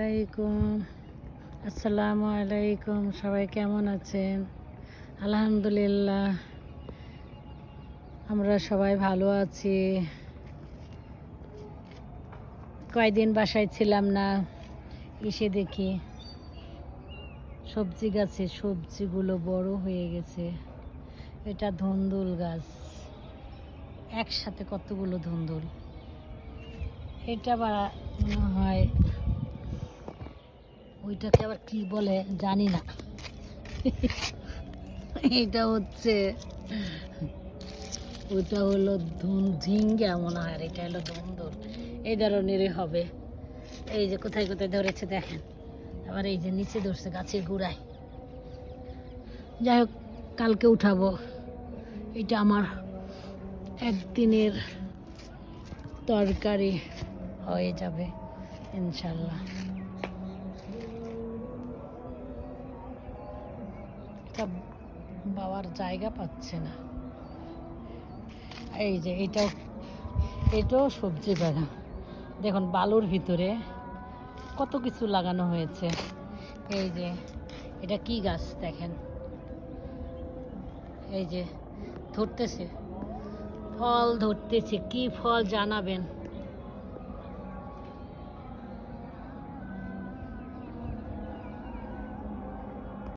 আলাইকুম। আসসালামু আলাইকুম। সবাই কেমন আছেন? আলহামদুলিল্লাহ। আমরা সবাই ভালো আছি। কয়দিন বাসায় ছিলাম না, এসে দেখি সবজি গাছে সবজিগুলো বড় হয়ে গেছে। এটা ধুন্দুল গাছ। একসাথে কতগুলো ধুন্দুল? এটা বা হয় ওইটাকে আবার কি বলে জানি না। এটা হচ্ছে, ওইটা হলো ধুন, ঝিঙ্গা মনে হয়, আর এটা হলো ধুন্দুল এই ধরনেরই হবে। এই যে কোথায় কোথায় ধরেছে দেখেন। আবার এই যে নিচে ধরছে গাছের গোড়ায়। যাই হোক, কালকে উঠাবো। এটা আমার একদিনের তরকারি হয়ে যাবে, ইনশাল্লাহ। এটা বাবার জায়গা পাচ্ছে না। এই যে এটাও এটাও সবজি বেড়া দেখুন, বালুর ভিতরে কত কিছু লাগানো হয়েছে। এই যে, এটা কি গাছ দেখেন? এই যে, ধরতেছে। ফল ধরতেছে, কি ফল জানাবেন?